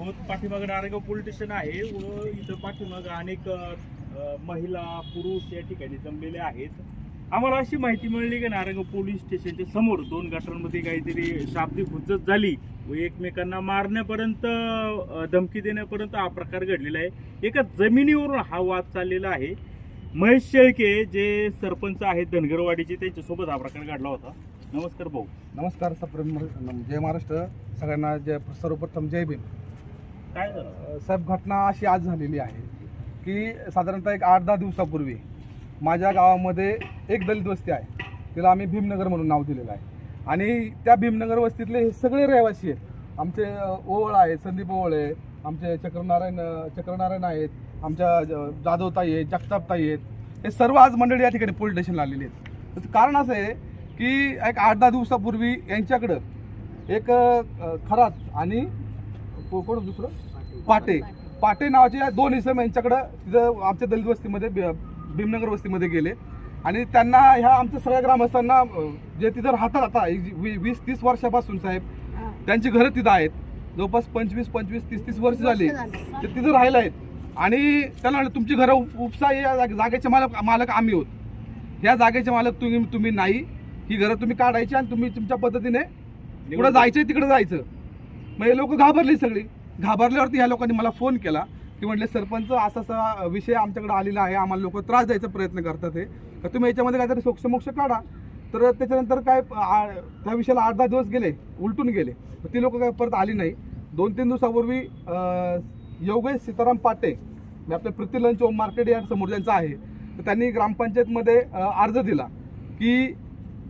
आहोत पाठीमागे Narayangaon police station आहे. व इथं पाठीमागे अनेक महिला पुरुष या ठिकाणी जमलेले आहेत. आम्हाला अशी माहिती मिळाली की नारायणगाव पोलीस स्टेशनच्या समोर दोन गटांमध्ये काहीतरी शाब्दिक हुज्जत झाली व एकमेकांना मारण्यापर्यंत धमकी देण्यापर्यंत हा प्रकार घडलेला आहे. एका जमिनीवरून हा वाद चाललेला आहे. महेश शेळके जे सरपंच आहेत धनगरवाडीचे त्यांच्यासोबत हा प्रकार घडला होता. नमस्कार भाऊ. नमस्कार सप्रेम जय महाराष्ट्र. सगळ्यांना जय सर्वप्रथम जय भीम. काय झालं? साहेब घटना अशी आज झालेली आहे की साधारणतः एक आठ दहा दिवसापूर्वी माझ्या गावामध्ये एक दलित वस्ती आहे. तिला आम्ही भीमनगर म्हणून नाव दिलेलं आहे. आणि त्या भीमनगर वस्तीतले हे सगळे रहिवासी आहेत. आमचे ओवळ आहे संदीप ओवळ आहे आमचे चक्रनारायण चक्रनारायण आहेत आमच्या ज- जाधवताई आहेत जगतापताई आहेत. हे सर्व आज मंडळी या ठिकाणी पोलीस स्टेशनला आलेली आहेत. त्याचं कारण असं आहे की एक आठ दहा दिवसापूर्वी यांच्याकडं एक खरात आणि कोण दुसरं? पाटे पाटे नावाचे या दोन इसम यांच्याकडं तिथं आमच्या दलित वस्तीमध्ये भि- भीमनगर वस्तीमध्ये गेले. आणि त्यांना ह्या आमच्या सगळ्या ग्रामस्थांना जे तिथं राहतात आता वीस तीस वर्षापासून साहेब त्यांची घरं तिथं आहेत. जवळपास पंचवीस पंचवीस तीस तीस वर्ष झाली. ते तिथं राहिलं आहेत. आणि त्यांना म्हणलं, तुमची घरं उप- उपसा या जाग- जागेचे मालक मालक आम्ही होत ह्या जागेचे मालक तुम्ही तुम्ही नाही. ही घरं तुम्ही काढायची आणि तुम्ही तुमच्या पद्धतीने पुढे जायचं तिकडे जायचं. म्हणजे मग हे लोक घाबरली सगळी. घाबरल्यावरती ह्या लोकांनी मला फोन केला. की म्हटले सरपंच असा असा विषय आमच्याकडे आलेला आहे. आम्हाला लोक त्रास द्यायचा प्रयत्न करतात हे. तर तुम्ही याच्यामध्ये काहीतरी सोक्षमोक्ष काढा. तर त्याच्यानंतर काय आ- त्या विषयाला आठ दहा दिवस गेले उलटून गेले. तर ती लोक काय परत आली नाही. दोन तीन दिवसापूर्वी योगेश सीताराम पाटे म्हणजे आपल्या पृथ्वी लंच ओम मार्केट या समोर ज्यांचा आहे तर त्यांनी ग्रामपंचायतमध्ये अर्ज दिला की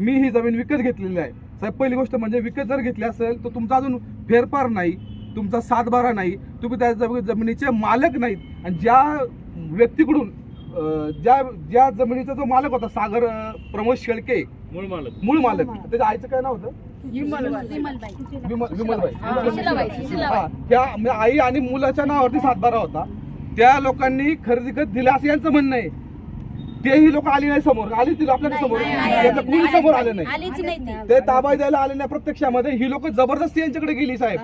मी ही जमीन विकत घेतलेली आहे. साहेब पहिली गोष्ट म्हणजे विकत जर घेतली असेल तर तुमचा अजून फेरफार नाही तुमचा सातबारा नाही तुम्ही त्या जमी- जमिनीचे मालक नाहीत. आणि ज्या व्यक्तीकडून ज्या ज्या जमिनीचा जो मालक होता सागर प्रमोद शेळके मूळ मालक. मूळ मालक त्याच्या आईचं काय नाव होतं? विमलबाई. आई आणि मुलाच्या नावावरती सातबारा होता. त्या लोकांनी खरेदी खत दिले असं यांचं म्हणणं आहे. तेही लोक आली नाही समोर. आली ती आपल्यासमोर कोणी समोर आलं नाही. आलीच नाही ती. ते ताबा द्यायला आले नाही प्रत्यक्षामध्ये. ही लोक जबरदस्ती यांच्याकडे गेली साहेब.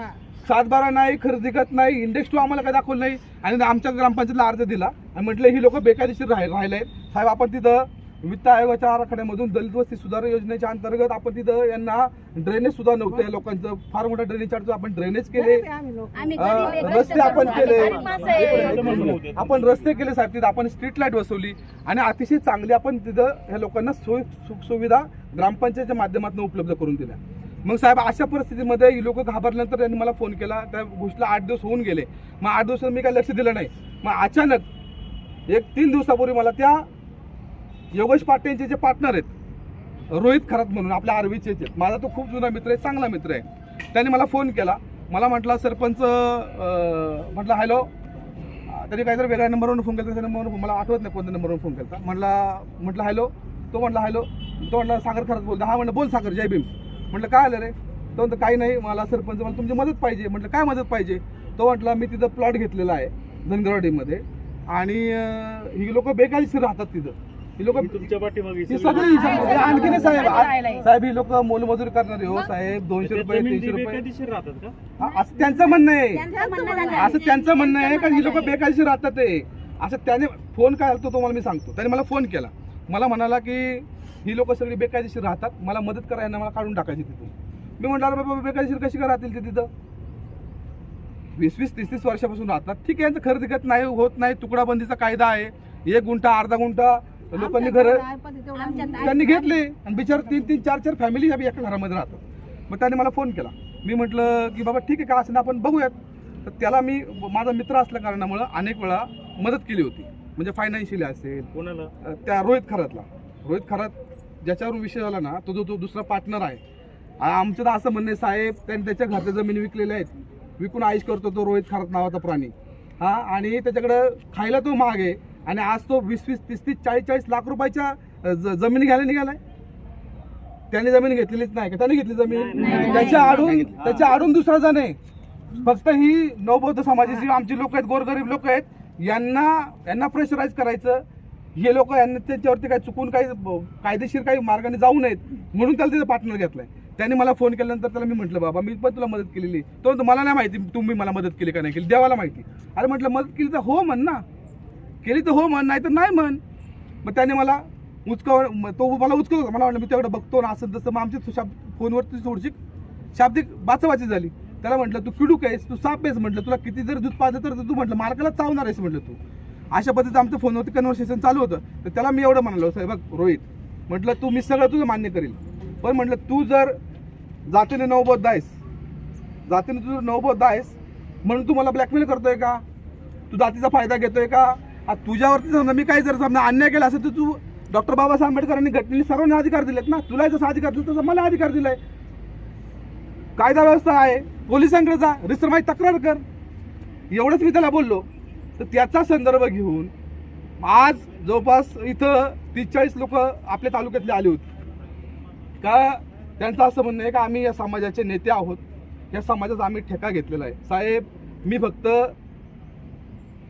सातबारा नाही खरेदी खत नाही इंडेक्स टू आम्हाला काय दाखवलं नाही. आणि आमच्या ग्रामपंचायतला अर्ज दिला. आणि म्हटलं ही लोक बेकायदेशीर राह राहिले आहेत साहेब आपण तिथं वित्त आयोगाच्या आराखड्यामधून दलित वस्ती सुधारणा योजनेच्या अंतर्गत आपण तिथं यांना ड्रेनेज सुद्धा नव्हतं या लोकांचं. फार मोठा ड्रेनेज चार्ज आपण ड्रेनेज केले. रस्ते आपण केले. आपण रस्ते केले साहेब तिथं. आपण स्ट्रीट लाइट बसवली. आणि अतिशय चांगली आपण तिथं ह्या लोकांना सोय सुख सुविधा ग्रामपंचायतच्या माध्यमातून उपलब्ध करून दिल्या. मग साहेब अशा परिस्थितीमध्ये ही लोक घाबरल्यानंतर त्यांनी मला फोन केला. त्या गोष्टीला आठ दिवस होऊन गेले. मग आठ दिवसात मी काही लक्ष दिलं नाही. मग अचानक एक तीन दिवसापूर्वी मला त्या योगेश पाटेंचे जे पार्टनर आहेत रोहित खरात म्हणून आपल्या आर्वीचे आहेत. माझा तो खूप जुना मित्र आहे चांगला मित्र आहे. त्याने मला फोन केला. मला म्हटला सरपंच म्हटलं हॅलो तरी काहीतरी वेगळ्या नंबरवरून फोन केला त्या नंबरवरून मला आठवत नाही कोणत्या नंबरवरून फोन केला. म्हटला म्हटलं हॅलो तो म्हटला हॅलो तो म्हटला सागर खरंच बोलतो. हा म्हटलं बोल सागर जय भीम. म्हटलं काय आलं रे? तो म्हणतो काही नाही मला सरपंच मला तुमची मदत पाहिजे. म्हटलं काय मदत पाहिजे? तो म्हटला मी तिथं प्लॉट घेतलेला आहे धनगरवाडीमध्ये. आणि ही लोक बेकायदेशीर राहतात तिथं. ही लोक तुमच्या पाठीमागे ही सगळी- सगळी आणखी नाही साहेब. आ- साहेब ही लोक मोलमजुरी करणारे हो साहेब दोनशे रुपये तीनशे रुपये. बेकायदेशीर राहतात का? हा, असं त्यांचं म्हणणं आहे. त्यांचं म्हणणं झालं. असं त्यांचं म्हणणं आहे का ही लोक बेकायदेशीर राहतात ते. असं त्याने फोन काय आलतो तो मला मी सांगतो. त्याने मला फोन केला. मला म्हणाला की ही लोक सगळी बेकायदेशीर राहतात. मला मदत करायला मला काढून टाकायची तिथून. मी म्हटलं अरे बाबा बेकायदेशीर कशी काय राहतील ते तिथं? वीस वीस तीस तीस वर्षापासून राहतात. ठीक आहे यांचं खरेदी नाही होत नाही. तुकडाबंदीचा कायदा आहे. एक गुंठा अर्धा गुंठा लोकांनी घर त्यांनी घेतले. आणि बिचार तीन तीन चार चार फॅमिली एका घरामध्ये राहतात मग त्याने मला फोन केला. मी म्हटलं की बाबा ठीक आहे का असं ना आपण बघूयात. तर त्याला मी माझा मित्र असल्या कारणामुळं अनेक वेळा मदत केली होती. म्हणजे फायनान्शियली असेल कोणाला? त्या रोहित खरातला. रोहित खरात ज्याच्यावरून विषय झाला ना तो जो तो दुसरा पार्टनर आहे. आमचं तर असं म्हणणं साहेब त्यांनी त्याच्या घरच्या जमिनी विकलेल्या आहेत. विकून आईश करतो तो रोहित खरात नावाचा प्राणी. हा आणि त्याच्याकडं खायला तो महाग आहे आणि आज तो वीस वीस तीस तीस चाळीस चाळीस लाख रुपयाच्या जमिनी घ्यायला निघालाय? त्याने जमीन घेतलेलीच नाही का? त्याने घेतली जमीन? त्याच्या आडून त्याच्या आडून दुसरा जण आहे. फक्त ही नवबौद्ध समाजाची आमची लोक आहेत गोरगरीब लोक आहेत. यांना यांना प्रेशराईज करायचं. हे लोक यांना त्याच्यावरती काही चुकून काही कायदेशीर काही मार्गाने जाऊ नयेत. म्हणून त्याला तिथे पार्टनर घेतलाय. त्याने मला फोन केल्यानंतर त्याला मी म्हटलं बाबा मी पण तुला मदत केलेली. तो मला नाही माहिती तुम्ही मला मदत केली का नाही केली? देवाला माहिती. अरे म्हटलं मदत केली तर हो म्हण ना. केली तर हो म्हण नाही तर नाही म्हण. मग त्याने मला उचकव तो मला उचकत होता. मला वाटलं मी तेवढं बघतो ना असं तसं. मग आमची शाब फोनवरती थोडीशी शाब्दिक बाचाबाची झाली. त्याला म्हटलं तू किडूक आहेस तू साप आहेस म्हटलं तुला किती जर दूध पाजलं तर तू म्हटलं मालकाला चावणार आहेस म्हटलं तू. अशा पद्धतीचं आमचं फोनवरती कन्व्हर्सेशन चालू होतं. तर त्याला मी एवढं म्हणालो साहेब बघ रोहित म्हटलं तू मी सगळं तुझं मान्य करेल. पण म्हटलं तू जर जातीने नवबोध आहेस जातीने तुझं नवबोध आहेस म्हणून तू मला ब्लॅकमेल करतोय का? तू जातीचा फायदा घेतोय का? तुझ्यावरती समजा मी काही जर समजा अन्याय केला असेल तर तू डॉक्टर बाबासाहेब आंबेडकरांनी घटनेने सर्वांना अधिकार दिलेत ना? तुला जसा अधिकार दिला तसा मला अधिकार दिलाय. कायदा व्यवस्था आहे. पोलिसांकडे जा. रिसर तक्रार कर. एवढंच मी त्याला बोललो. तर त्याचा संदर्भ घेऊन आज जवळपास इथं तीस चाळीस लोक आपल्या तालुक्यातले आले होते. का त्यांचं असं म्हणणं आहे का आम्ही या समाजाचे नेते आहोत. या समाजाचा आम्ही ठेका घेतलेला आहे. साहेब मी फक्त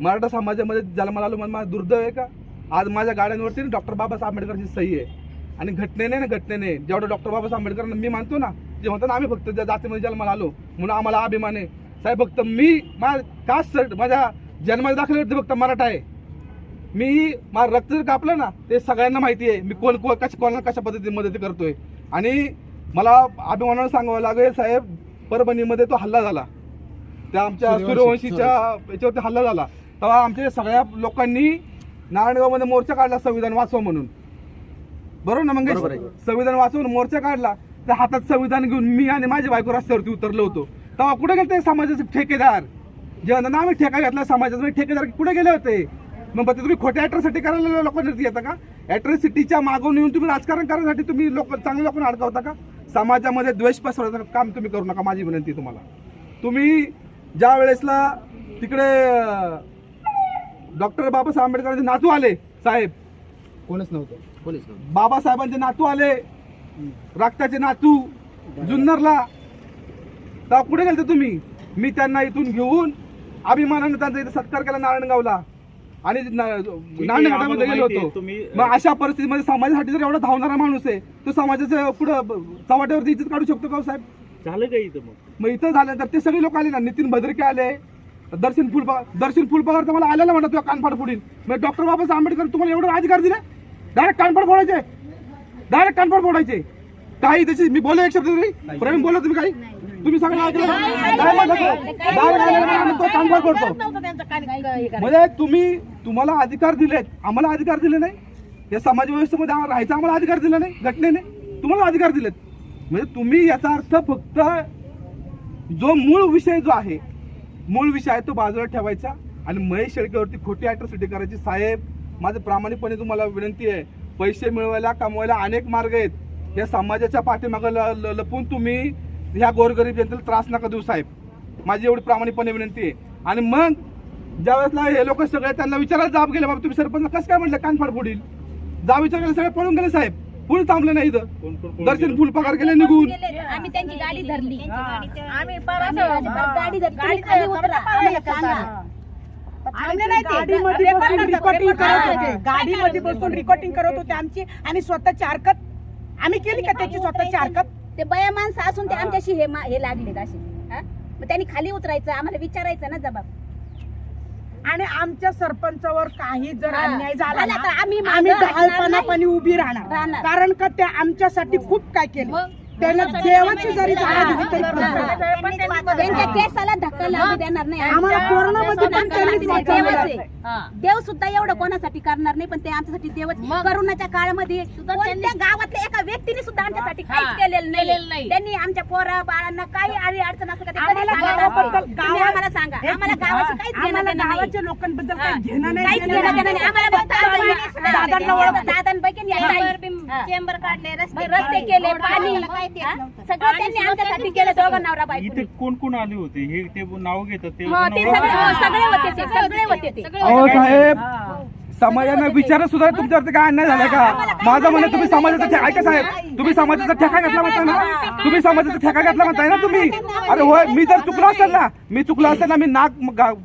मराठा समाजामध्ये जन्माला आलो म्हणून मला दुर्दैव आहे का? आज माझ्या गाड्यांवरती डॉक्टर बाबासाहेब आंबेडकरची सही आहे. आणि घटनेने ना घटनेने जेवढं डॉक्टर बाबासाहेब आंबेडकरांना मी मानतो ना जे म्हणतात ना आम्ही फक्त त्या जातीमध्ये जन्माला आलो म्हणून आम्हाला अभिमान आहे. साहेब फक्त मी माझ्या कास्ट सर्ट माझ्या जन्माच्या दाखल्यावरती फक्त मराठा आहे. मी माझं रक्त जर कापलं ना ते सगळ्यांना माहिती आहे. मी कोण कोण कशा कोणाला कशा पद्धतीने मदत करतोय. आणि मला अभिमानानं सांगावं लागेल साहेब परभणीमध्ये तो हल्ला झाला. त्या आमच्या सूर्यवंशीच्या याच्यावरती हल्ला झाला. तेव्हा आमच्या सगळ्या लोकांनी नारायणगावमध्ये मोर्चा काढला संविधान वाचवा म्हणून. बरोबर ना मंगेश? संविधान वाचवून मोर्चा काढला तर हातात संविधान घेऊन मी आणि माझी बायको रस्त्यावरती उतरलो होतो. तेव्हा कुठे गेले ते समाजाचे ठेकेदार? जेव्हा ना आम्ही ठेका घेतला समाजाचा म्हणजे ठेकेदार कुठे गेले होते? मग बघते तुम्ही खोट्या ॲट्रॉसिटी करायला लोकांना येतं का? ॲट्रॉसिटीच्या मागून येऊन तुम्ही राजकारण करण्यासाठी तुम्ही लोक चांगल्या लोकांना अडकवता का? समाजामध्ये द्वेष पसरवण्याचं काम तुम्ही करू नका माझी विनंती तुम्हाला. तुम्ही ज्या वेळेसला तिकडे डॉक्टर बाबासाहेब आंबेडकरांचे नातू आले साहेब. कोणच नव्हतं. कोणीच नव्हतं. बाबासाहेबांचे नातू आले रक्ताचे नातू जुन्नरला. तेव्हा कुठे गेलते तुम्ही? मी त्यांना इथून घेऊन अभिमानाने त्यांचा इथे सत्कार केला नारायणगावला. आणि आम्हाला गेलो माहिती आहे, होतो. तुम्ही- मग अशा परिस्थितीमध्ये समाजासाठी जर एवढा धावणारा माणूस आहे तो समाजाच्या पुढं चव्हाट्यावरती इज्जत काढू शकतो का हो साहेब? झालं का इथं मग? मग इथं झाल्यानंतर ते सगळे लोक आले ना नितीन भद्रके आले दर्शन फुलपा दर्शन फुलपावर तर मला आलेला म्हणा तुला कानफाड फोडील मग डॉक्टर बाबासाहेब आंबेडकर तुम्हाला एवढे अधिकार दिले डायरेक्ट कानफाड फोडायचे. डायरेक्ट कानफाड फोडायचे. काही त्याची मी बोललो एक शब्द तरी? प्रेम बोललो तुम्ही काही? तुम्ही सगळं ऐकलं कानफाड फोडतो. म्हणजे तुम्ही तुम्हाला अधिकार दिलेत. आम्हाला अधिकार दिले नाही. या समाज व्यवस्थेमध्ये आम्हाला राहायचा आम्हाला अधिकार दिला नाही. घटनेने तुम्हाला अधिकार दिलेत. म्हणजे तुम्ही याचा अर्थ फक्त जो मूळ विषय जो आहे मूळ विषय आहे तो बाजूला ठेवायचा. आणि महेश शेळकेवरती खोटी अॅट्रॉसिटी करायची. साहेब माझं प्रामाणिकपणे तुम्हाला विनंती आहे. पैसे मिळवायला कमवायला अनेक मार्ग आहेत. या समाजाच्या पाठीमागं ल- ल- लपून तुम्ही ह्या गोरगरीब जनतेला त्रास नका देऊ साहेब. माझी एवढी प्रामाणिकपणे विनंती आहे. आणि मग ज्या वेळेसला हे लोक सगळे त्यांना विचारायला जाब गेले बाबा तुम्ही सरपंच कसं काय म्हटलं? कानफाड फोडील जा केला सगळे पळून गेले साहेब. पुढे थांबले नाही इथं? कोण कोण कोण दर्शन? फुल पगार केले निघून. आम्ही त्यांची गाडी धरली. आम्ही गाडी धरली. खाली उतरा. आम्हाला सांगा. आम्ही नाही ते. गाडीमध्ये रेकॉर्ड बसून रिकॉर्डिंग रेकॉर्ड करत. होते. गाडीमध्ये बसून रिकॉर्डिंग करत होते आमची. आणि स्वतःची हरकत आम्ही केली का त्याची स्वतःची हरकत ते बया माणसं असून ते आमच्याशी हे मा- हे लागलेत असे? मग त्यांनी खाली उतरायचं. आम्हाला विचारायचं ना जबाब. आणि आमच्या सरपंचावर काही जर हा. अन्याय झाला झाला ना, तर आम्ही मागं आम्ही हटणार दहालपणापणे उभी राहणार राहणार. कारण का ते आमच्यासाठी खूप काय केलं मग? त्यानं देवाची जरी त्यांच्या केसाला धक्का लागू देणार नाही. आम्हाला कोरोनामध्ये पण त्यांनीच वाचवलं. देव सुद्धा एवढं कोणासाठी करणार नाही पण ते आमच्यासाठी देवच करोनाच्या काळामध्ये कोणत्या गावातल्या एका व्यक्तीने सुद्धा आमच्यासाठी काहीच केलेलं नाही. त्यांनी आमच्या पोरा बाळांना काही आडी अडचण असं कधी आम्हाला सांगत गावाबद्दल असतील. तुम्ही आम्हाला सांगा. एक आम्हाला गावाशी काहीच घेणं आम्हाला देणं नाही. गावाच्या लोकांबद्दल. काही घेणं नाही काहीच देणं घेणं देणं नाही. आम्हाला फक्त आमच्या दादांना ओळख. दादांपैकी. हा. चेंबर काढले रस्ते रस्ते केले पाणी हा? सगळं त्यांनी आमच्यासाठी केलं दोघं नवरा बायको इथे कोण कोण आले होते? हे ते नाव घेतात ते हो ते सगळे. हो, सगळे होते ते सगळे होते ते. अहो साहेब समाजाने विचार सुद्धा तुमच्यावरती काय अन्याय झाला का? माझं म्हणणं तुम्ही समाजाचा ठेका ऐका साहेब. तुम्ही समाजाचा ठेका घेतला म्हणताय ना? तुम्ही समाजाचा ठेका घेतला म्हणताय ना तुम्ही? अरे होय मी जर चुकलो असेल ना मी चुकलो असेल ना मी नाक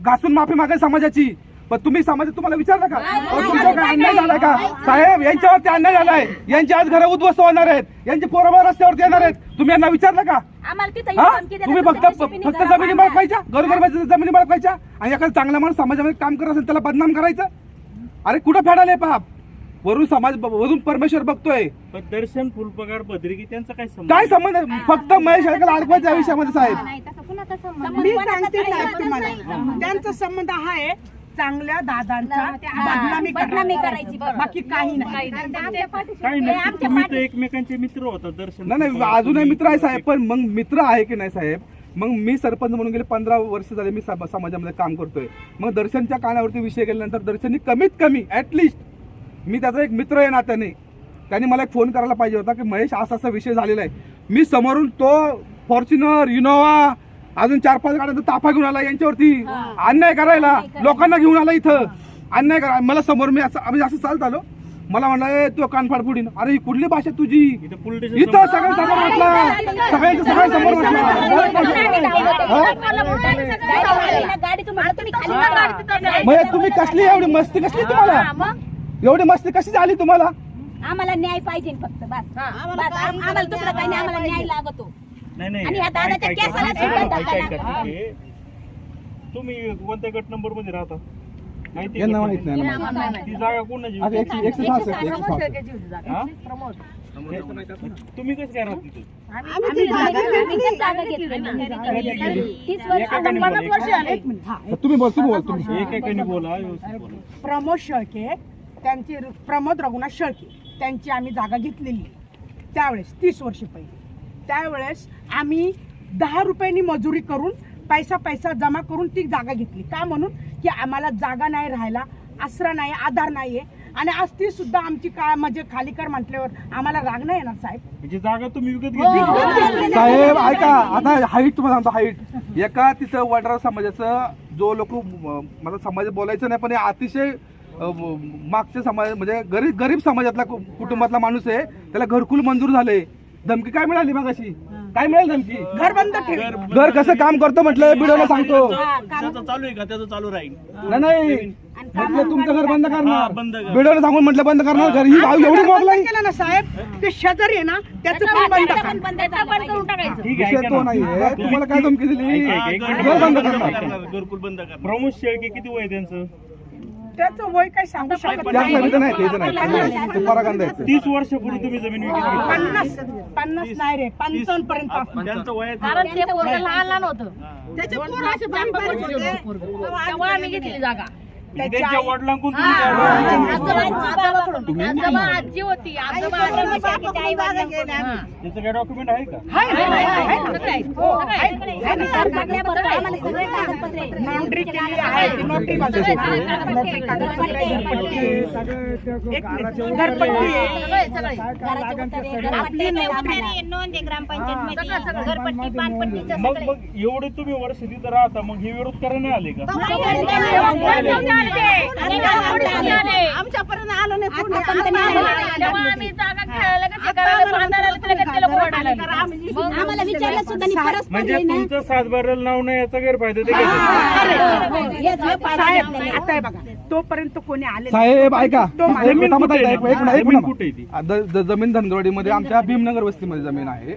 घासून माफी मागेल समाजाची. पण तुम्ही समाजात तुम्हाला विचारलं का? अहो, तुमच्यावर काय अन्याय झालाय का? साहेब यांच्यावरती अन्याय झालाय. यांची आज घरं उद्ध्वस्त होणार आहेत. यांची पोरं रस्त्यावरती येणार आहेत. तुम्ही यांना विचारलं का? आम्हाला तिथं हा? धमकी देतात, तुम्ही फक्त तुमच्या फक्त जमिनी बांधा. बळकायच्या गरगरबाच्या जमिनी बळकायच्या आणि एखादा चांगला माणूस समाजामध्ये काम करत असेल त्याला बदनाम करायचं? अरे कुठं फेडाले पाप? वरून समाज वरून परमेश्वर बघतोय. पण दर्शन फुलपगार पत्रिकी त्यांचा काय संबंध? काय संबंध? आहे? फक्त महेश हेळकर अडकवायचं या विषयामध्ये साहेब. मी सांगते साहेब तुम्हाला. त्यांचा संबंध हा आहे चांगल्या दादांचा बदनामी बदनामी करा. करायची बाकी काही नाही काय नाही तुम्ही तर एकमेकांचे मित्र होता दर्शन नाही नाही अजूनही मित्र आहे साहेब पण मग मित्र आहे की नाही साहेब? मग मी सरपंच म्हणून गेले पंधरा वर्ष झाले मी सम- समाजामध्ये काम करतोय. मग दर्शनच्या कानावरती विषय गेल्यानंतर दर्शननी कमीत कमी ऍटलिस्ट मी त्याचा एक मित्र आहे नात्याने. त्यांनी मला एक फोन करायला पाहिजे होता की महेश असा असा विषय झालेला आहे. मी समोरून तो फॉर्च्युनर इनोवा अजून चार पाच गाड्यांचा ताफा घेऊन आला यांच्यावरती. अन्याय करायला लोकांना घेऊन आला इथं. अन्याय करा. मला समोर मी असं आम्ही असं चालत आलो. मला म्हणला "ए, तू कानफाड पुढीन अरे ही कुठली भाषा तुझी? इथं पोलीस इथं सगळ्या समोर म्हटलं. सगळ्यांच्या सगळ्या समोर म्हटलं. गाडी तुम्हाला तुम्ही कसली एवढी मस्ती कसली तुम्हाला? एवढी मस्ती कशी झाली तुम्हाला? आम्हाला न्याय पाहिजे फक्त बस. बस. आम- आम्हाला दुसरं काही नाही. आम्हाला न्याय लागतो. नाही आणि ह्या दादाच्या केसाला सुद्धा धक्का लागला. तुम्ही कोणत्या गट नंबरमध्ये राहता? माहिती आहे यांना का? माहीत नाही ना. ती जागा कोणाची आता एकशे एकशे सहासष्ट एकशे सहासष्ट. हा? तुम्ही कसं काय राहत तिथे? आम्ही इथं जागा घेतली. ना. तीस वर्ष एकाने बोला, पन्नास वर्ष एका- आले. तुम्ही बोल तुम्ही बोल तुम्ही एक एकाने बोला व्यवस्थित बोला. प्रमोद शेळके त्यांची प्रमोद रघुनाथ शेळके त्यांची आम्ही जागा घेतलेली. त्यावेळेस तीस वर्ष पहिले. त्यावेळेस आम्ही दहा रुपयांनी मजुरी करून पैसा पैसा जमा करून ती जागा घेतली. का म्हणून? की आम्हाला जागा नाही राहायला आसरा नाही आधार नाहीये. आणि आज ती सुद्धा आमची काय म्हणजे खाली कर म्हटल्यावर आम्हाला राग नाही येणार साहेब? म्हणजे जागा तुम्ही विकत हो, घेतली. साहेब ऐका आता हाईट तुम्हाला सांगतो हाईट एका तिथं वडरा समाजाचं जो लोक मला समाज बोलायचं नाही पण हे अतिशय अ, म- मागच्या समाज म्हणजे गरीब गरीब समाजातला कु- कुटुंबातला माणूस आहे त्याला घरकुल मंजूर झाले धमकी काय मिळाली मग अशी काय मिळाली धमकी? घर बंद ठेव. घर कसं काम करतो म्हटलं बिडोला सांगतो. त्याचं चालू आहे का त्याचं चालू राहील. नाही, नाही. म्हटलं तुमचं घर बंद हा, करणार. बंद कर. बिडोला सांगून म्हटलं बंद करणार घर. ही गाव एवढी मोगलाई केलं ना साहेब ते शेजारी आहे ना त्याचं पण बंद करा. पण बंद झालं पाहिजे. ठीक आहे विषय ऐका तो ना. नाहीये तुम्हाला काय धमकी दिली? ऐका, ऐका. घर बंद करणार. घरकुल बंद करणार. प्रमोद शेळके किती वय आहे त्यांचं? त्याचं वय काही सांगू शकत नाही. साहेब इथं नाही ते इथं नाही. ते परागंदा आहे. तीस वर्षापूर्वी तुम्ही जमीन विकत घेतली पन्नास पन्नास नाही रे पंचावन्न पर्यंत. त्यांचं वय कारण ते पोरगं लहान लहान होतं. तेव्हा आम्ही घेतली जागा. त्यांच्या वडिलांकडून तुम्ही हा. आजोबा- आजी होती आजोबा हा. काय डॉक्युमेंट आहे का? कागदपत्र. आहेत. नोंदणी केलेली आहे. ती नोटरी घरपट्टी आहे. एक मिनिट. घरपट्टी. नोंद आहे ग्रामपंचायत पानपट्टीचं मग मग एवढे तुम्ही वर्ष तिथं राहता मग हे विरोध करायला नाही आले का? आमच्यापर्यंत आलं नाही आम्हाला विचारलं सुद्धा नाही. परस्पर म्हणजे नाही. तुमचं सातबाराला नाव नाही याचा गैरफायदा ते. हे. आता बघा तोपर्यंत कोणी आले नाही. साहेब ऐका. जमीन कुठे जमीन धनगरवाडीमध्ये आमच्या भीमनगर वस्तीमध्ये जमीन आहे?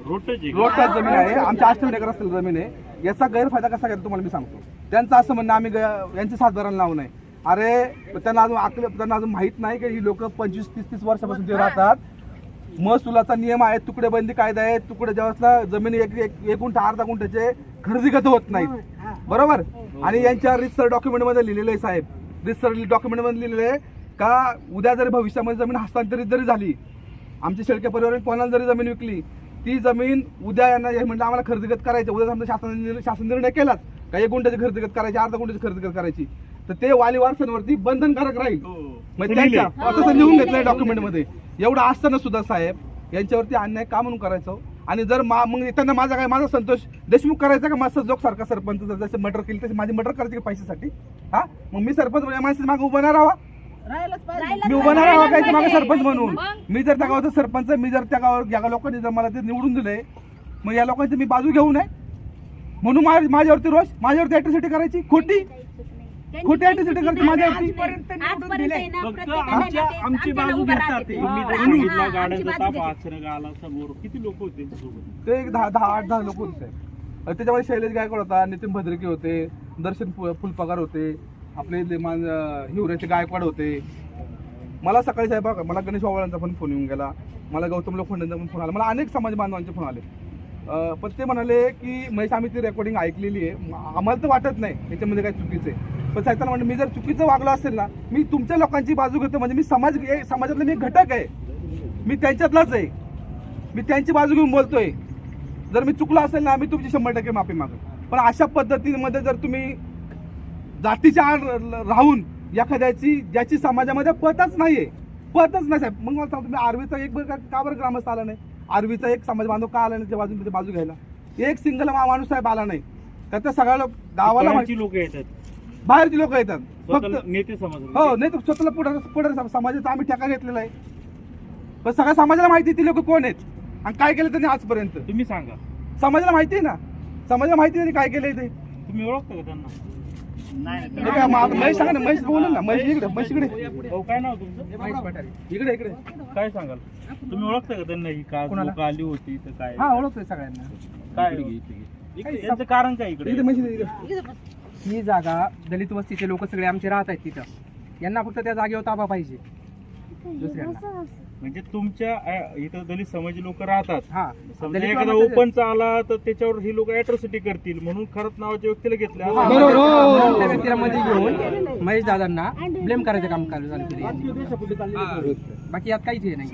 रोडटाच जमीन आहे. आमच्या अष्टविनायक रस्त्याला जमीन आहे. याचा गैरफायदा कसा घ्यायचा तुम्हाला मी सांगतो. त्यांचं असं म्हणणं आम्ही ग- यांचे सातबाराला लावू नये अरे त्यांना अजून आकल त्यांना अजून माहीत नाही की ही लोक पंचवीस तीस तीस वर्षापासून ते राहतात. महसुलाचा नियम आहे तुकडे बंदी कायदा आहे तुकडे ज्यावेळेसला जमीन एक एक गुंठा अर्धा गुंठ्याचे खरेदी होत नाहीत. बरोबर? आणि यांच्या रितसर डॉक्युमेंटमध्ये लिहिलेलं आहे साहेब. रितसर डॉक्युमेंटमध्ये लिहिलेलं आहे का उद्या जरी भविष्यामध्ये जमीन हस्तांतरित जरी झाली आमच्या शेळके परिवाराने कोणाला जरी जमीन विकली ती जमीन उद्या यांना हे म्हणलं आम्हाला खरेदी खत करायचं उद्या समजा शासन निर्णय- शासन निर्णय केलाच का एक गुंठ्याची खरेदी खत करायची अर्धा गुंठ्याची खरेदी खत करायची. तर ते वाली वारसांवरती बंधनकारक राहील. हो. म्हणजे लिहिलंय. त्यांच्या तसं लिहून घेतलंय डॉक्युमेंटमध्ये. एवढं असताना सुद्धा साहेब यांच्यावरती अन्याय का म्हणून करायचं? आणि जर मा मग त्यांना माझा काय माझा संतोष देशमुख करायचा का? माझा जोग सारखा सरपंच जर जसे मर्डर केली तशी माझी मर्डर करायची का पैशासाठी? हा? मग मी सरपंच या माणसाच्या मागे उभं राहावा? मी उभं नाही राहावा काय मागे सरपंच म्हणून? मी जर त्या गावाचा सरपंच आहे, मी जर त्या गावावर या लोकांनी जर मला ते निवडून दिले मग या लोकांची मी बाजू घेऊ नये? म्हणून माझ्या- माझ्यावरती रोष माझ्यावरती अॅट्रॉसिटी करायची? खोटी? खोटे ऍट्रिसिटी करते. आजपर्यंत निवडून दिले. फक्त प्रत्येकाने आमच्या आमची बाजू घेतात. ते. हा, सांगितलं गाड्यांचा ताप आला समोर. किती लोक होते ते एक दहा दहा आठ दहा लोक होते. त्याच्यामध्ये शैलेश गायकवाड होता नितीन भद्रके होते दर्शन फुलपगार होते आपले हिवरेचे गायकवाड होते. मला सकाळी साहेब मला गणेश वावळांचा पण फोन येऊन गेला. मला गौतम लोखंडेंचा पण फोन आला. मला अनेक समाज बांधवांचे फोन आले. पण ते म्हणाले की महेश आम्ही ती रेकॉर्डिंग ऐकलेली आहे. आम्हाला तर वाटत नाही. याच्यामध्ये काय चुकीचं आहे. पण साहेब म्हणलं मी जर चुकीचं वागलो असेल ना मी तुमच्या लोकांची बाजू घेतो म्हणजे मी समाज समाजातला मी घटक आहे. मी त्यांच्यातलाच आहे. मी त्यांची बाजू घेऊन बोलतोय. जर मी चुकलो असेल ना मी तुमची शंभर टक्के माफी मागेन पण अशा पद्धतीमध्ये जर तुम्ही जातीच्या आड राहून एखाद्याची ज्याची समाजामध्ये पतच नाहीये पतच नाही साहेब. मग मला सांगतो तुम्ही आर्वीचा एक बरं का बरं ग्रामस्थ आला नाही? आर्वीचा एक समाज बांधव का आला नाही त्या बाजू बाजू घ्यायला? एक सिंगल माणूस साहेब आला नाही. तर त्या सगळ्या लोक गावाला लोक येतात बाहेरची लोक येतात. फक्त नेते समाज हो नाही तर स्वतःला पुढे पुढे समाजाचा आम्ही ठेका घेतलेला आहे. पण सगळ्या समाजाला माहिती ती लोक कोण आहेत. आणि काय केलं त्यांनी आजपर्यंत? तुम्ही सांगा. समाजाला माहिती आहे ना? समाजाला माहिती आहे त्यांनी काय केलंय ते? तुम्ही ओळखता का त्यांना? महेश सांगा ना महेश बोलून ना. महेश इकडे महेश इकडे. भाऊ काय नाव तुमचं? इकडे इकडे. काय सांगाल? तुम्ही ओळखता का त्यांना ही का आली होती तर काय? हा ओळखतोय सगळ्यांना. काय? त्यांचं कारण काय इकडे. ही जागा दलित वस्तीचे लोक सगळे आमचे राहत आहेत तिथं. यांना फक्त त्या जागेवर ताबा पाहिजे. दुसऱ्यांना. म्हणजे तुमच्या अ, इथं दलित समाजी लोक राहतात. हा. समजा दलित एखादा लोकांचं- ओपनचा आला तर त्याच्यावर ही लोक अॅट्रॉसिटी करतील म्हणून खरंच नावाच्या व्यक्तीला घेतले. असं- बरोबर, हो. त्या व्यक्तीला मध्ये घेऊन महेश दादांना ब्लेम करायचं काम चालू चालू केलं यांनी. बाकी यात काहीच हे नाही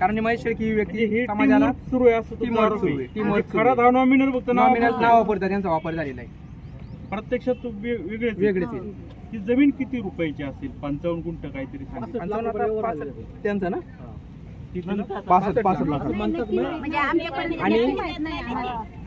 कारण महेश शेळके ही म्हणजे व्यक्ती ही समाजाला सुरू आहे असं आहे. सुरू आहे. म्हणजे सुरू खरा. नाव नॉमिनल फक्त नॉमिनल. नाव वापरतात त्यांचा वापर झालेला आहे प्रत्यक्षात तो वे- वेगळेच आहे. ती जमीन किती रुपयाची असेल पंचावन्न गुंठ काहीतरी सांगितलं पंचावन्न आता पासष्ट त्यांचं ना ती जमीन पासष्ट पासष्ट लाख म्हणजे आमच्याकडे आणि-.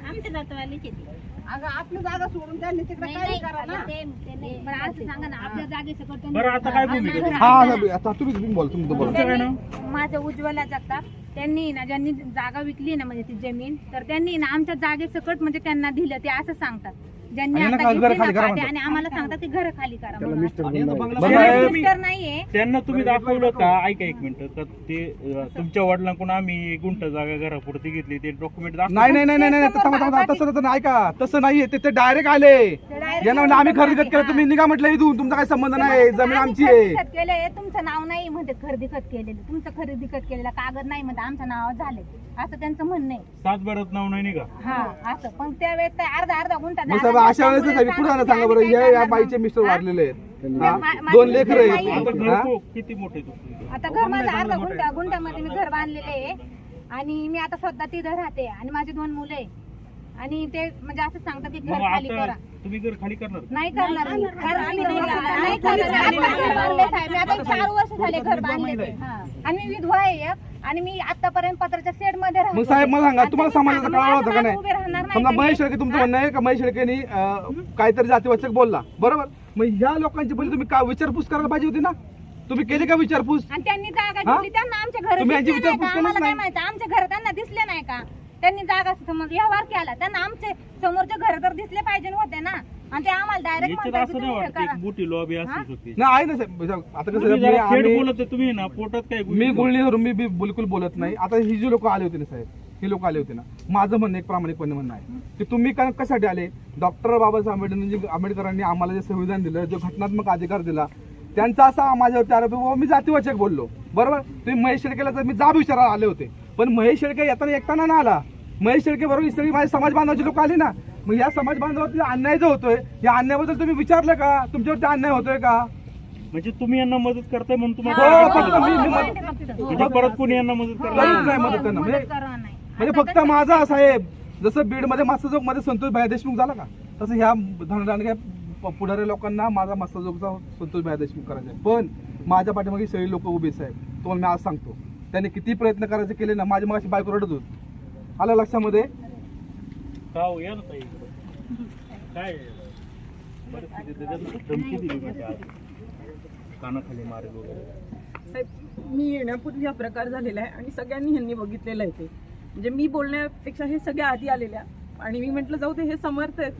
आमच्या जातवालीचे ते. अगं आपली जागा सोडून त्यांनी तिकडे करा ना. ते- ते नाही. पण असं सांगा ना आपल्या जागेचं करतो बरं आता काय भूमिका आहे? हा साहेब, आता तुम्ही तुम्ही बोला तुम्ही बोला तुमचं काय नाव माझं उज्ज्वला जगताप त्यांनी ना ज्यांनी जागा विकली ना म्हणजे ती जमीन तर त्यांनी ना आमच्या जागेसकट म्हणजे त्यांना दिलं ते असं सांगतात. ज्यांनी आणि आता यांना घेतली घरं खाली ना करा पाटी म्हणतात. आणि आम्हाला सांगतात ते घर खाली करा म्हणून. मिस्टर नाहीये. त्यांना तुम्ही दाखवलं का ऐका एक मिनिट. का ते अं, तुमच्या वडिलांकडून आम्ही गुंठ जागा घरापुरती घेतली. ते डॉक्युमेंट नाही नाही नाही नाही नाही. थांबा थांबा तसं तसं नाही ऐका. तसं नाहीये. ते- ते डायरेक्ट आले. यांना म्हणलं आम्ही खरेदी केलं तुम्ही निघा म्हटलं इथून. तुमचा काही संबंध नाही. जमीन आमची आम्ही आहे. खत केले तुमचं नाव नाही म्हणते खरेदी खत केलेलं. तुमचं खरेदी खत केलेलं कागद नाही म्हणते. आमचं नाव झाले असं त्यांचं म्हणणं आहे. सात बारात नाव नाही का हा असं. पण त्यावेळेस काय अर्धा अर्धा गुंठा मग जागा साहेब अशा वेळेस साहेब कुठं जाणार सांगा बरं या या बाईचे? मिस्टर? वारलेले आहेत हा? दोन लेकर आहेत हा? किती मोठे आता घर माझं अर्धा गुंठ्यामध्ये मी घर बांधलेले आहे आणि मी आता स्वतः तिथं राहते आणि माझी दोन मुलं आहे आणि ते म्हणजे असं सांगतात की घर खाली करा तुम्ही घर खाली करणार नाही करणार मी. घर आम्ही नाही करणार. नाही करणार. आता घर बांधले साहेब. मी आता एक चार वर्ष झाले घर बांधले. आणि मी विधवा आहे एक. आणि मी आतापर्यंत पत्राच्या शेडमध्ये राहत मग साहेब मला सांगा. तुम्हाला समाजाचा कळावा होता का नाही? समजा? महेश शेळके तुमचं म्हणणं आहे का? महेश शेळकेनी काहीतरी जातीवाचक बोलला. बरोबर? मग ह्या लोकांची पहिले तुम्ही का विचारपूस करायला पाहिजे होती ना? तुम्ही केली का विचारपूस? आणि त्यांनी जागा? घेतली त्यांना आमच्या घर तुम्ही यांची दिसले नाही का? विचारपूस आम्हाला काय नाही. माहिती? आमच्या घर त्यांना दिसले नाही का? त्यांनी जागा समज व्यवहार केला. त्यांना आमचे समोरचे घर तर दिसले पाहिजे होते ना? आणि ते आम्हाला डायरेक्ट याच्यात असं नाही वाटत एक मोठी लॉबी अशीच होती नाही आहे ना साहेब आता कसं तुम्ही जरा मी- थेट आम्ही- बोलत आहे, तुम्ही ना पोटात काय मी गुळणी धरून मी बी- बिलकुल बोलत नाही. आता ही जी लोक आले होते ना साहेब ही लोक आले होते ना माझं म्हणणं एक प्रामाणिकपणे म्हणणं आहे. की तुम्ही का कशासाठी आले? डॉक्टर बाबासाहेब आंबेडकरांनी जे- आंबेडकरांनी आम्हाला जे संविधान दिलं जो घटनात्मक अधिकार दिला त्यांचा असा माझ्यावरती आरोप आहे, बाबा मी जातीवाचक बोललो. बरोबर? तुम्ही महेश शेळकेला तर मी जाब विचारायला आले होते. पण महेश शेळके येताना एकटाना ना आला. महेश शेळके बरोबर ही सगळी माझी समाज बांधवाची लोक आली ना. मग या समाज बांधवावरती अन्याय जो होतोय या अन्यायाबद्दल तुम्ही विचारलं का? तुमच्यावरती अन्याय होतोय का? म्हणजे तुम्ही यांना मदत करताय म्हणून हो, तुम्हाला फक्त मी- मी मदत- म्हणजे परत कोणी यांना मदत करणार? नाही मदत त्यांना म्हणजे म्हणजे फक्त माझा असा आहे जसं बीडमध्ये मत्स्यजोगमध्ये संतोष भाई देशमुख झाला का? तसं ह्या धनराणग्या पुढारी लोकांना माझा मत्स्यजोगचा संतोष भाई देशमुख करायचा आहे. पण माझ्या पाठीमागे सगळी लोक उभीच आहेत तुम्हाला मी आज सांगतो. त्यांनी किती प्रयत्न करायचे केले ना माझी मागाशी बायको रडत होती. आलं लक्षामध्ये? का हो, या ना ताई इकडं. काय? परिस्थिती त्याच्यात धमकी दिली म्हणजे आज कानाखाली मारेल वगैरे. साहेब मी येण्यापूर्वी हा प्रकार झालेला आहे आणि सगळ्यांनी ह्यांनी बघितलेलं आहे ते. म्हणजे मी बोलण्यापेक्षा हे सगळ्या आधी आलेल्या आणि मी म्हटलं जाऊ दे हे समर्थ आहेत.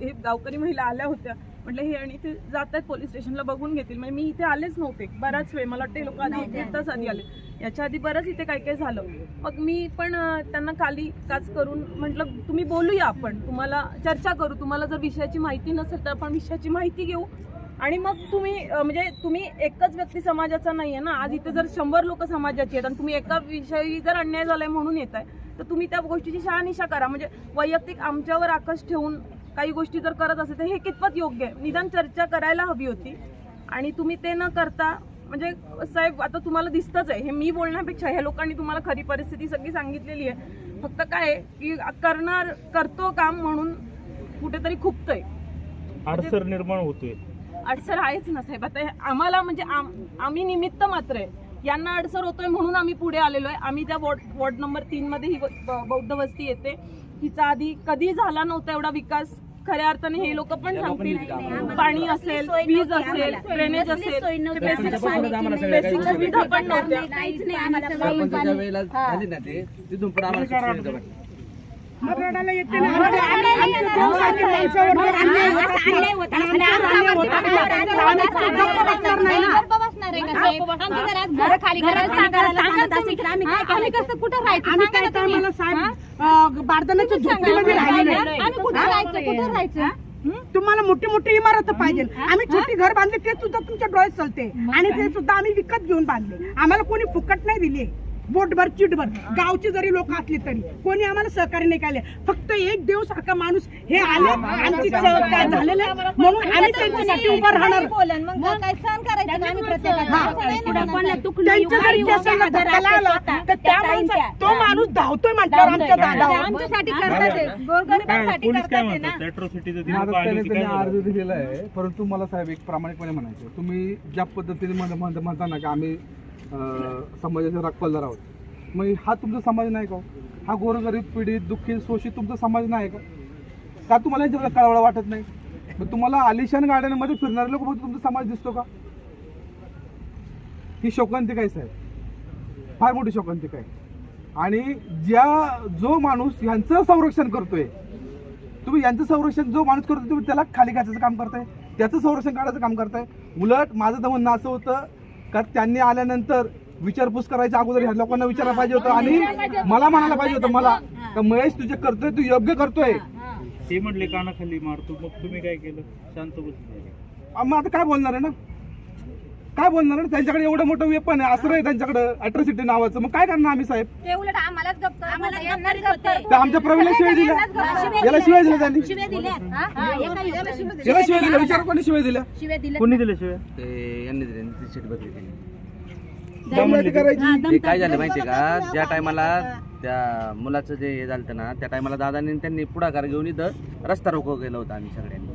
हे गावकरी महिला आल्या होत्या. म्हटलं हे आणि ते जात आहेत पोलीस स्टेशनला बघून घेतील. म्हणजे मी इथे आलेच नव्हते. बराच वेळ मला वाटते लोक आधी एक तास आधी आले. याच्या आधी बरंच इथे काय काय झालं. मग मी पण त्यांना खाली काच करून म्हटलं तुम्ही बोलूया आपण. तुम्हाला चर्चा करू. तुम्हाला जर विषयाची माहिती नसेल तर आपण विषयाची माहिती घेऊ. आणि मग तुम्ही म्हणजे तुम्ही एकच व्यक्ती समाजाचा नाही आहे ना? आज इथे जर शंभर लोक समाजाची आहेत आणि तुम्ही एका विषयी जर अन्याय झालाय म्हणून येत आहे तर तुम्ही त्या गोष्टीची शहानिशा करा. म्हणजे वैयक्तिक आमच्यावर आकाश ठेवून काही गोष्टी जर करत असेल तर हे कितपत योग्य आहे? निदान चर्चा करायला हवी होती. आणि तुम्ही ते न करता म्हणजे साहेब आता तुम्हाला दिसतच आहे. हे मी बोलण्यापेक्षा ह्या लोकांनी तुम्हाला खरी परिस्थिती सगळी सांगितलेली आहे. फक्त काय आहे की करणार करतो काम म्हणून कुठेतरी खुपतंय. अडसर निर्माण होतोय. अडसर आहेच ना साहेब. आता हे आम्हाला म्हणजे आम- आम्ही निमित्त मात्र आहे. यांना अडसर होतोय म्हणून आम्ही पुढे आलेलो आहे. आम्ही त्या वॉर्ड वॉर्ड नंबर तीन मध्ये ही बौद्ध वस्ती येते. हिचा आधी कधी झाला नव्हता एवढा विकास? खऱ्या अर्थाने हे लोक पण सांगतील. पाणी असेल वीज असेल ड्रेनेज असेल. बेसिक बेसिक सुविधा पण नव्हत्या येते ना. आम्ही कसं कुठं राहायचं आम्ही काय बारदानाच्या झोपडीमध्ये राहिले आम्ही कुठं राहायचं कुठं राहायचं तुम्हाला मोठी मोठी इमारत पाहिजे. आम्ही छोटी घर बांधले ते सुद्धा तुमच्या डोळ्यात चालते. आणि ते सुद्धा आम्ही विकत घेऊन बांधले. आम्हाला कोणी फुकट नाही दिली. बोटभर चिटभर गावची जरी लोक असली तरी कोणी आम्हाला सहकार्य नाही केले. फक्त एक देव सारखा माणूस हे आले आमची सहकार्य झालेलं आहे. म्हणून आम्ही त्यांच्यासाठी उभं राहणार. बोलन मग काय सहन करायचं ना आम्ही प्रत्येकाला? हा. तर त्या. तो माणूस धावतोय म्हटल्यावर आमच्या दादावर. आमच्यासाठी करतात गोरगरिबांसाठी करतात ना? अर्ज दिलेला आहे. परंतु मला साहेब एक प्रामाणिकपणे म्हणायचं तुम्ही ज्या पद्धतीने म्हण- म्हण- म्हणता ना की आम्ही अं, समाजाचे राखपालदार आहोत. मग हा तुमचा समाज नाही का हो? हा? गोरगरीब पीडित दुःखी शोषित तुमचा समाज नाही का? का तुम्हाला यांच्याबद्दल कळवळा वाटत नाही? मग तुम्हाला आलिशान गार्डनमध्ये फिरणारे लोक बघून तुमचा समाज दिसतो का? ही शोकांतिका आहे साहेब. फार मोठी शोकांतिका आहे. आणि ज्या जो माणूस यांचं संरक्षण करतोय तुम्ही यांचं संरक्षण जो माणूस करतो तुम्ही त्याला खाली घ्यायचं काम करताय त्याचं संरक्षण काढायचं काम करताय. उलट माझं तर म्हणणं असं होतं का त्यांनी आल्यानंतर विचारपूस करायच्या अगोदर ह्या लोकांना विचारायला पाहिजे होतं आणि मला म्हणायला पाहिजे होतं मला. का महेश तुझे करतोय तू योग्य करतोय. ते म्हटले कानाखाली मारतो. मग तुम्ही काय केलं? शांत बसले मग आता काय बोलणार आहे ना? काय बोलणार आहे? त्यांच्याकडे एवढं मोठं वेपन आहे. असं आहे त्यांच्याकडे अॅट्रॉसिटी नावाचं. मग काय करणार आम्ही साहेब? ते उलट आम्हालाच गप्प आम्हाला यांनाच गप्प गप्प करत ते आमच्या प्रवीणला शिवाय दिल्या. याला शिवाय दिल्या त्यांनी? शिव्या दिल्या. हा, एका युवकाला शिव्या दिल्या. याला शिवाय दिल्या. विचार कोणी शिवाय दिल्या? शिव्या दिल्या. कोणी दिले शिवाय? ते यांनी दिले दमदाटी करायची. ते काय झालं माहितीये का? ज्या टायमाला त्या मुलाचं जे हे झालं ना त्या टायमाला दादाने त्यांनी पुढाकार घेऊन इथं रस्ता रोको केलं होतं आम्ही सगळ्यांनी.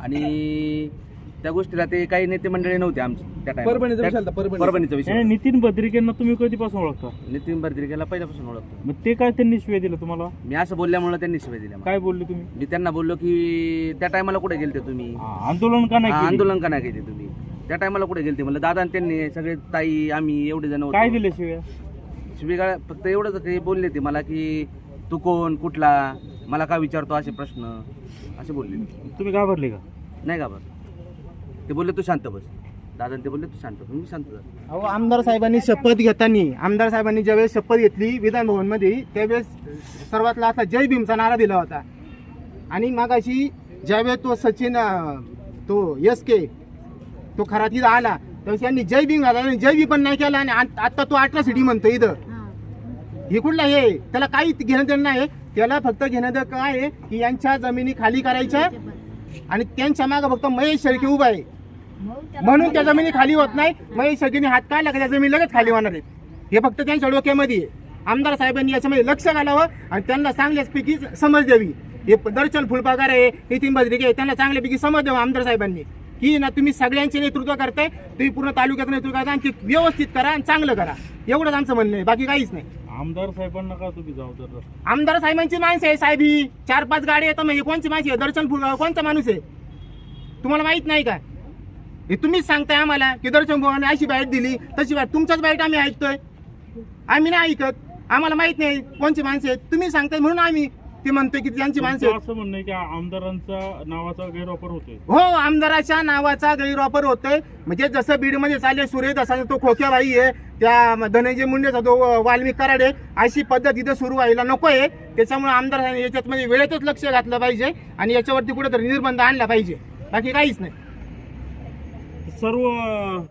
आणि त्या गोष्टीला ते काही नेते मंडळी नव्हते आमची त्या time ला. परभणीचा विषय त्या- आलता, परभणी. परभणीचा विषय नितीन बद्रिकेंना तुम्ही कधीपासून ओळखता? नितीन बर्दिकेला पहिल्यापासून ओळखतो. मग ते काय त्यांनी शिवाय दिलं तुम्हाला? मी असं बोलल्यामुळे त्यांनी शिवाय दिल्या मला. काय बोलले तुम्ही? मी त्यांना बोललो की त्या टायमाला कुठे गेलते तुम्ही? हा, आंदोलन का नाही हा, केली? आंदोलन का नाही केले तुम्ही? त्या टायमाला कुठे गेलते? म्हणलं दादा आणि त्यांनी सगळे ताई आम्ही एवढे जण काय दिले शिवाय? शिवीगाळ फक्त एवढंच काही बोलले ते मला की तू कोण? कुठला? मला का विचारतो? असे प्रश्न असे बोलले. तुम्ही घाबरले का? नाही का बरं ते बोलले तू शांत बस. दादा ते बोलले तू शांत बस. मी शांत झालो. अहो आमदार साहेबांनी शपथ घेताना आमदार साहेबांनी ज्यावेळेस शपथ घेतली विधान भवनमध्ये त्यावेळेस सर्वात लास्टला जय भीमचा नारा दिला होता. आणि मागाशी ज्यावेळेस तो सचिन अं, तो यस के तो खरा तिथं आला त्यावेळेस यांनी जय भीम घाला आणि जय भी पण नाही केला आणि आत- आता तो अठरा सिटी म्हणतो इथं. हे कुठला हे? त्याला काही घेणं देणं नाही. त्याला फक्त घेणं देणं काय आहे? की यांच्या जमिनी खाली करायच्या आणि त्यांच्या मागे फक्त महेश शेळके उभा आहे. म्हणून त्या जमिनी खाली होत नाही. महेश शेळकेने हात काढला का त्या जमीन लगेच खाली होणार आहेत हे फक्त त्यांच्या डोक्यामध्ये आहे. आमदार साहेबांनी याच्यामध्ये लक्ष घालावं आणि त्यांना चांगल्यापैकी समज द्यावी. हे दर्शन फुलपागार आहे नितीन बद्रिके आहे, त्यांना चांगल्यापैकी समज द्यावं आमदार साहेबांनी. की ना तुम्ही सगळ्यांचे नेतृत्व करताय तुम्ही पूर्ण तालुक्याचं नेतृत्व करता आणि ते व्यवस्थित करा आणि चांगलं करा. एवढंच आमचं म्हणणं आहे बाकी काहीच नाही. आमदार साहेबांना का तुम्ही जबाबदार आमदार साहेबांची माणसं आहे साहेब ही. चार पाच गाड्या येतात म्हणजे कोणची माणसं आहे? दर्शन फुल कोणचा माणूस आहे? तुम्हाला माहीत नाही का? हे तुम्हीच सांगताय आम्हाला की दर्शन भुवाने अशी बाईट दिली तशी बाईट तुमच्याच बाईट आम्ही ऐकतोय. आम्ही नाही ऐकत. आम्हाला माहीत नाही कोणची माणसं आहेत. तुम्ही सांगताय म्हणून आम्ही ते म्हणतोय की त्यांची माणसं आहेत. असं म्हणणं आहे की आमदारांचा नावाचा गैरवापर होतोय. हो आमदाराच्या नावाचा गैरवापर होतोय. म्हणजे जसं बीडमध्ये चालले सुरेश दसाचा तो खोक्याबाई आहे. त्या धनंजय मुंडेचा तो वाल्मिक कराडे अशी पद्धत इथं सुरू व्हायला नको आहे. त्याच्यामुळे आमदारांनी याच्यात म्हणजे वेळेतच लक्ष घातलं पाहिजे आणि याच्यावरती कुठेतरी निर्बंध आणला पाहिजे. बाकी काहीच नाही. Саро!